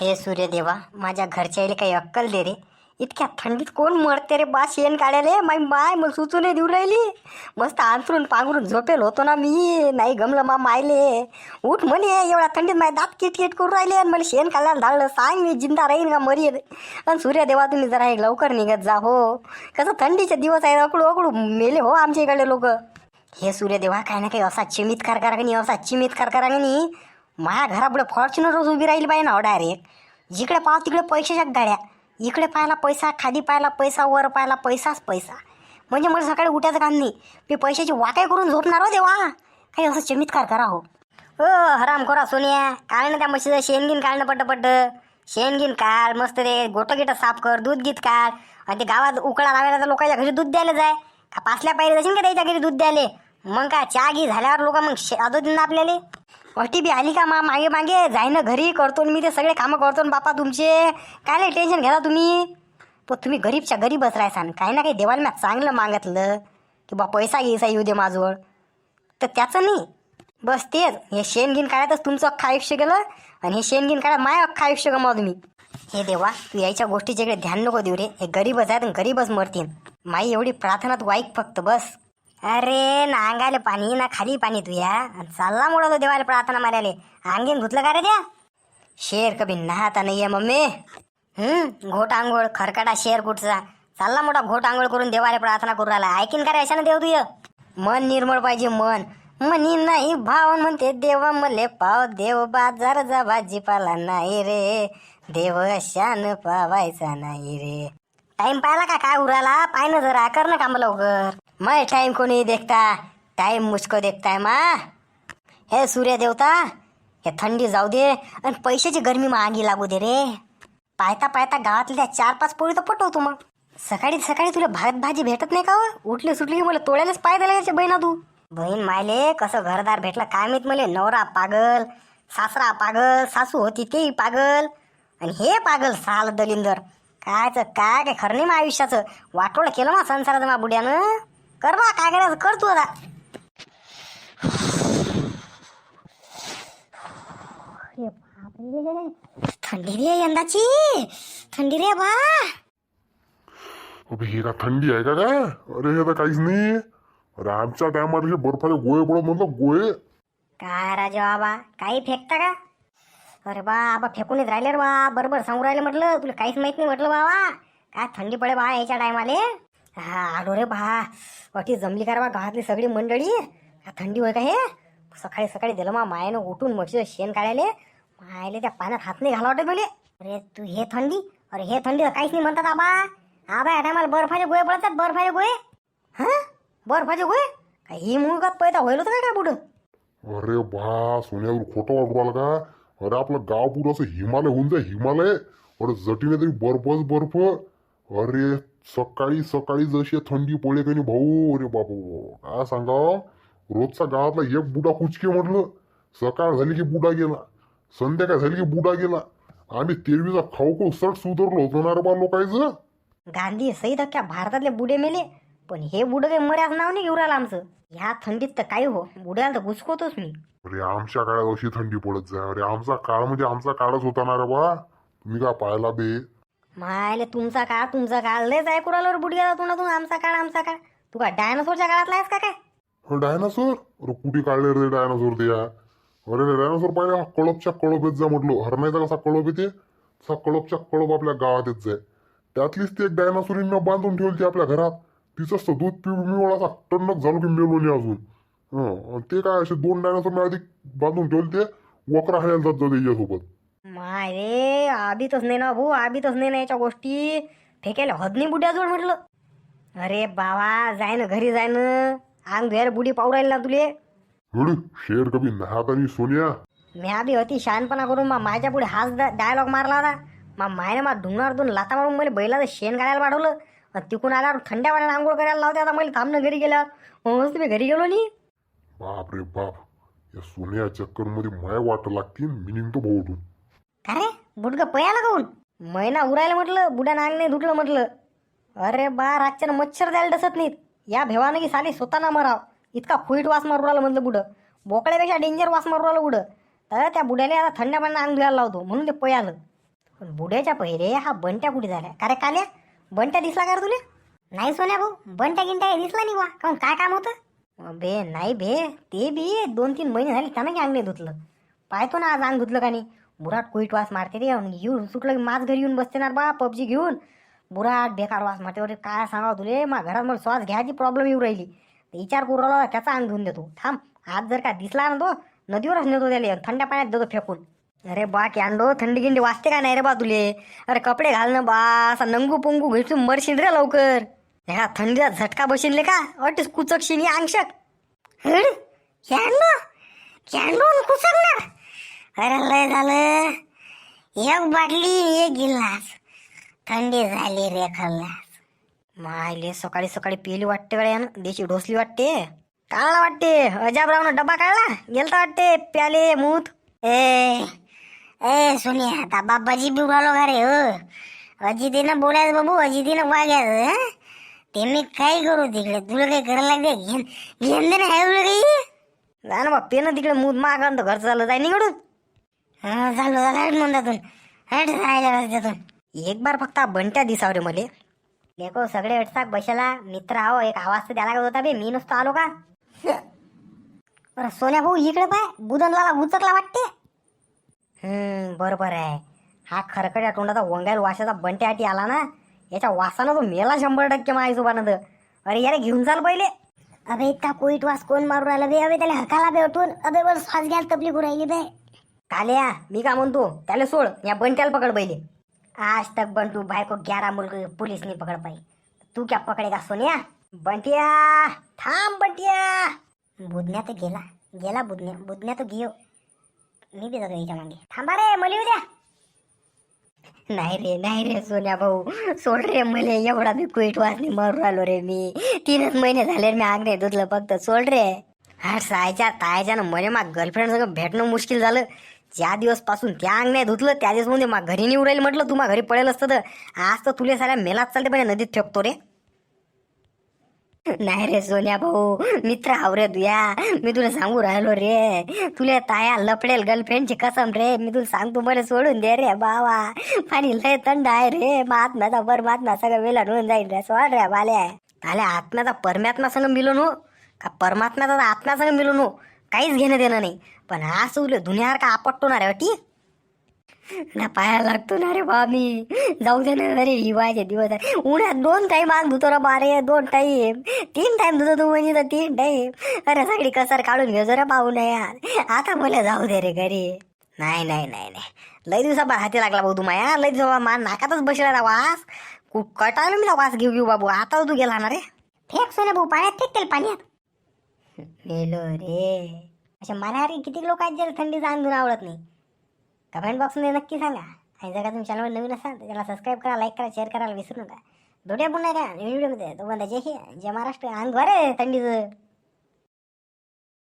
हे सूर्यदेवा माझ्या घरच्या आईला काही अक्कल दे रे. इतक्या थंडीत कोण मरते रे बा शेण काढायले? माय माय मला सुचून देऊ राहिली. मस्त अंथरून पांघरून झोपेल होतो ना मी. नाही गमलं मा मायले. उठ म्हणे एवढ्या थंडीत माय दात किटकिट करून राहिले आणि मला शेण काढायला धाडलं. सांग मी जिंदा राहीन का मरी आणि सूर्यदेवा तुम्ही जरा हे लवकर निघत जा हो. कसं थंडीचे दिवस आहे अकडू अकडू मेले हो आमच्या इकडले लोक. हे सूर्यदेवा काही ना काही असा चिमितकार करा असा चिमित करा माया घरापुढे फॉर्च्युनर उभी राहील पाहिजे ना हो डायरेक्ट जिकडे पाव तिकडे पैशाच्या गाड्या. इकडे पाहायला पैसा खाली पाहायला पैसा वर पाहायला पैसाच पैसा. म्हणजे मला सकाळी उठायचं काम नाही. मी पैशाची वाटाय करून झोपणार हो देवा. काही असं चमित्कार करा हो. हराम करा सोनिया. काळ ना त्या म्हशीचं शेणगीन काढणं पट्ट पट्ट. शेणगीन काढ मस्त ते गोटं गिटं साफ कर दूध गीत काढ. आणि ते गावात उकळा लावायला तर लोकांच्या घरी दूध द्यायला जाय. का पासल्या पाहिजे जाशील का त्याच्या घरी दूध द्यायले? मग काय चहा घी झाल्यावर लोक मग आदो दिन आपल्याला? अटी बी आली का मा मागे मागे? जाय ना घरी करतो मी ते सगळे कामं करतो न बापा तुमचे. काय नाही टेन्शन घेता तुम्ही? पण तुम्ही गरीबच्या गरीबच राहायसान काही ना काही देवाला मी चांगलं मागितलं की बा पैसा घ्यायचा येऊ दे माझजवळ तर त्याचं नाही. बस तेच. हे शेण घेऊन काढायतच तुमचं अख्खं आयुष्य गेलं आणि हे शेण घेऊन काढा माय अख्खं आयुष्य गमाव तुम्ही. हे देवा तू यायच्या गोष्टीच्या इकडे ध्यान नको देऊ रे. हे गरीबच आहेत तर गरीबच मरतील. माई एवढी प्रार्थना तू ऐक फक्त बस. अरे ना अंगाले पाणी ना खाली पाणी तू या. आणि चालला मोडा तो देवाला प्रार्थना मारायले. अंगीन धुतलं का रे त्या? शेर कभी नाहता नाही आहे मम्मी. हम्म घोट आंघोळ खरकाटा शेर कुठचा चालला मोठा घोट आंघोळ करून देवाला प्रार्थना करू राहिला. ऐकीन का रे अशानं देव तुय मन निर्मळ पाहिजे मन. मनी नाही भाव म्हणते देव मले पाव देव बाजार जा भाजीपाला नाही रे. देव शान पावायचा नाही रे. टाइम पाहिला का? काय उराला? पाय ना जरा कर ना काम लवकर. मैं टाइम कोणी देखता टाइम मुझको देखताय मा। हे सूर्य देवता हे थंडी जाऊ दे आणि पैशाची गरमी मागी लागू दे रे। पायता पायता गावातल्या त्या चार पाच पोळी तर पटवतो मग सकाळी सकाळी तुला भात भाजी भेटत नाही का हो? उठली सुटली की मला तोड्यालाच पाय दिला बहिणा तू बहीण मायले कसं घरदार भेटला काय माहीत मले नवरा पागल सासरा पागल सासू होती तेही पागल आणि हे पागल साल दलिंदर। कायच काय काय खरं नाही मग आयुष्याचं? वाटोळ केलं मा संसाराचं मा बुड्यानं? कर बा काय करायचं कर तू आता. थंडी रे यंदाची. थंडी रे बा. अबे हे का थंडी आहे का काय अरे हे तर काहीच नाही अरे आमच्या टायमात हे बर्फाचे गोळे पडत म्हणलं गोळे. काय राजा बाबा काही फेकता का? अरे बा आबा फेकूनच राहिले रे बा. बरोबर सांगू राहिले म्हटलं तुला काहीच माहीत नाही म्हटलं बाबा. काय थंडी पडे बा याच्या टायमाले. हा आलो रे बा. वाटी जमली का रे बा गावातली सगळी मंडळी? थंडी होय का हे? सकाळी सकाळी दिलं मा मायानं उठून म्हशीचं शेण काढायले. मायले त्या पाण्यात हात नाही घाला वाटत मला अरे तू हे थंडी? अरे हे थंडी काहीच नाही म्हणतात आबा. आबा या टायमाला बर्फाचे गोळे पडतात बर्फाचे गोळे. हा? बर्फाचे गोळे? काय ही मुळगात पैदा होईल होतं काय पुढं अरे बा सोन्यावर खोटं वाटू राहिलं का? अरे आपलं गाव पुरं असं हिमालय होऊन जाय हिमालय. अरे जटीने तरी बर्फच बर्फ. अरे सकाळी सकाळी जशी थंडी पडे का नाही भाऊ? अरे बाबू काय सांगावं रोजचा गावातला एक बुडा कुचके म्हटलं. सकाळ झाली की बुडा गेला. संध्याकाळ झाली की बुडा गेला. आम्ही तेरवीचा खाऊ खाऊ सट सुधारलो होतो ना रे बा लोकांचं गांधी सहित अख्ख्या भारतातले बुडे मेले. पण हे बुडं काही मर्याच नाव नाही घेऊ राहिलं आमचं. ह्या थंडीत तर काही हो? बुड्याला तर घुसकोतोच मी. अरे आमच्या काळात अशी थंडी पडत जाय अरे आमचा काळ म्हणजे आमचा काळच होता ना रे बा. तुम्ही काय पाहिला बे? मायले तुमचा काळ तुमचा काळ. लयच आहे राहिलो बुडग्या जातो ना तू आमचा काळ आमचा काळ. तू काय डायनासोरच्या काळातला आहेस का काय? हो, डायनासोर? अरे कुठे काढले रे डायनासोर ते या अरे डायनासोर पाहिजे हा कळपच्या कळप येत जा म्हटलं. हरणायचा कसा कळप येते? तसा कळपच्या कळप आपल्या गावात येत जाय. त्यातलीच ती एक डायनासोरीनं बांधून ठेवली आपल्या घरात. तिचंच तर दूध पिऊन मी असा टणक झालो की मेलो अजून. हं आणि ते काय असे दोन डायनासोर मी आधी बांधून ठेवले ते. वक्र हाणायला जात जाऊ त्याच्यासोबत माय रे आबीतच नाही ना भाऊ आबीतच नाही ना याच्या गोष्टी. फेकायला हदनी बुड्याजवळ म्हटलं. अरे बाबा जाय ना घरी जाय ना अंग धुयाला बुडी पाहू राहील ना तुले. हळू शेर कभी नहात आणि सोन्या. मी आधी अति शहाणपणा करून मा माझ्या पुढे हाच डायलॉग मारला होता. मा मायने मा धुणार दोन लाता मारून मला बैलाचं शेण काढायला पाठवलं आणि तिकून आल्यावर थंड्या पाण्याने आंघोळ करायला लावते. आता मला थांबणं घरी गेल्यावर. मग तुम्ही घरी गेलो नाही बाप रे बाप. या सोन्या चक्करमध्ये माय वाट लागतील मी निघतो भाऊ का रे बुडग पयाला काऊन महिना उरायला म्हटलं बुड्या नांग नाही धुटलं म्हटलं. अरे बा रातच्यानं मच्छर द्यायला डसत नाहीत. या भेवानं की साली स्वतःना मराव. इतका फुईट वास मारू राहिलं म्हटलं बुडं. बोकड्यापेक्षा डेंजर वास मारू राहिलं बुडं. तर त्या बुड्याला आता थंड्या पाण्यानं अंग धुवायला लावतो म्हणून ते पयालं. पण बुड्याच्या पहिले हा बंट्या कुठे झाल्या? का रे काल्या बंट्या दिसला का रे तुला? नाही सोन्या भाऊ बंट्या गिंट्या दिसला नाही बा. काऊन काय काम होतं? बे नाही बे ते बी दोन तीन महिने झाले त्यानं की अंग नाही धुतलं. पाहतो ना आज अंग धुतलं का नाही. बुराट कुईट वास मारते रे. येऊन सुटलं की माझ घरी येऊन बसते ना बा पबजी घेऊन. बुराट बेकार वास मारते. अरे काय सांगावं तुले? मा घरात मला श्वास घ्यायची प्रॉब्लेम येऊ राहिली. विचार करू राहिला त्याचा अंग घेऊन देतो. थांब आज जर का दिसला ना तो नदीवरच नेतो त्याला थंड्या पाण्यात देतो फेकून. अरे बा कॅन्डो थंडी गिंडी वाजते का नाही रे बा तुले? अरे कपडे घाल ना बा असा नंगू पुंगू घुसून मरशील रे लवकर. ह्या थंडीचा झटका बशील का? वाटतेस कुचकशील अंगशक. हड कॅन्डो? कॅन्डो कुचकणार? अरे लय झालं. एक बाटली एक गिलास. थंडी झाली रे खल्लास. मायले सकाळी सकाळी पिली वाटते गड्या देशी ढोसली वाटते. काढला वाटते. अजाबरावनं डबा काढला. गेलता वाटते. प्याले मूत. ए ए सुनिया आता बाबाजी बी उडालो का रे हो? अजितीनं बोलायचं बाबू अजितीनं वागायचं हं? ते मी काय करू तिकडे? तुला काही करायला लागते घेन घेन दे ना आहे तुला काही जा ना बा पेन तिकडे मूत मागं तर घरचं झालं जाय निघडून. हा झालं झालं हट मंदातून हट जायला रस्त्यातून. एक बार फक्त बंट्या दिसाव रे मले. देखो सगळे अडसाक बशाला. मित्र आहो एक आवाज तर द्यायला लागत होता बे. मी नुसतं आलो का? बरं सोन्या भाऊ इकडे पाय. बुदनला उचकला वाटते? हम्म बरोबर आहे. हा खरकड्या तोंडाचा वंगाल वाशाचा बंट्यासाठी आला ना याच्या वासानं तो मेला शंभर टक्के माझ्यासोबानं तर. अरे यारे घेऊन चाल पहिले. अबे इतका कोईट वास कोण मारून राहिला बे? अबे त्याला हकाला बे उठून अबे बस श्वास घ्यायला तपली राहिली बे. काल्या मी का म्हणतो? त्याला सोड या बंट्याला पकड पहिले. आज तक बंटू बायको ग्यारा मुलग पुलिसने पकड़ पाई तू क्या पकडेगा सोन्या? बंटिया थांब बंटिया. बुधण्या तर गेला. गेला बुधण्या बुधण्या तर गियो. मी बी जातो याच्या मागे. थांबा रे मली उद्या नाही रे नाही रे सोन्या भाऊ. सोड रे मले एवढा मी कुईट वासनी मरू आलो रे मी. तीनच महिने झाले मी आग नाही दुधलं फक्त. सोड रे. हा सायच्या तायच्यानं मले मा गर्लफ्रेंड सगळं भेटणं मुश्किल झालं. ज्या दिवसपासून त्या अंग नाही धुतलं त्या दिवस म्हणजे मा घरी नाही उरायला म्हटलं तू मा घरी पळेल असतं तर. आज तर तुले साऱ्या मेलाच चालते पण नदीत फेकतो रे. नाही रे सोन्या भाऊ मित्र आवरे रे तुया मी तुला सांगू राहिलो रे. तुला ताया लपडेल गर्लफ्रेंडची कसम रे. मी तुला सांगतो मला सोडून दे रे बावा पाणी लय थंड आहे रे. महात्म्याचा परमात्मा सगळं वेला होऊन जाईल रे. सोड रे बाल्या आल्या आत्म्याचा परमात्मा संग मिळून हो का परमात्म्याचा आत्म्या संग मिळून हो काहीच घेणं देणं नाही. पण हा सुले दुनियावर का आपटतो ना रे वाटी? ना पाया लागतो ना रे बा मी जाऊ दे ना अरे हिवाळ्याचे दिवस आहे. उन्हात दोन टाईम आग धुतो रे बारे दोन टाईम तीन टाईम धुतो तू म्हणजे तर तीन टाईम अरे सगळी कसर काढून घेऊ जरा पाहू नये यार. आता मला जाऊ दे रे घरी. नाही नाही नाही नाही. लय दिवसा हाती लागला भाऊ तू माया. लय दिवसा मा नाकातच बसला ना वास. खूप कटाळलो मी ना वास घेऊ घेऊ बाबू. आता तू गेला ना रे. फेक सोने भाऊ पाण्यात फेक त्याला पाण्यात. वेलो रे. अशा मनारी किती लोक आहेत ज्याला थंडीचा अंगून आवडत नाही? कमेंट बॉक्समध्ये नक्की सांगा. आणि जर का तुम्ही चॅनलवर नवीन असाल तर त्याला सबस्क्राईब करा लाईक करा शेअर करायला विसरू नका. भेटूया पुन्हा का? व्हिडिओमध्ये तो जय हिंद जय महाराष्ट्र. अंग बरे थंडीचं.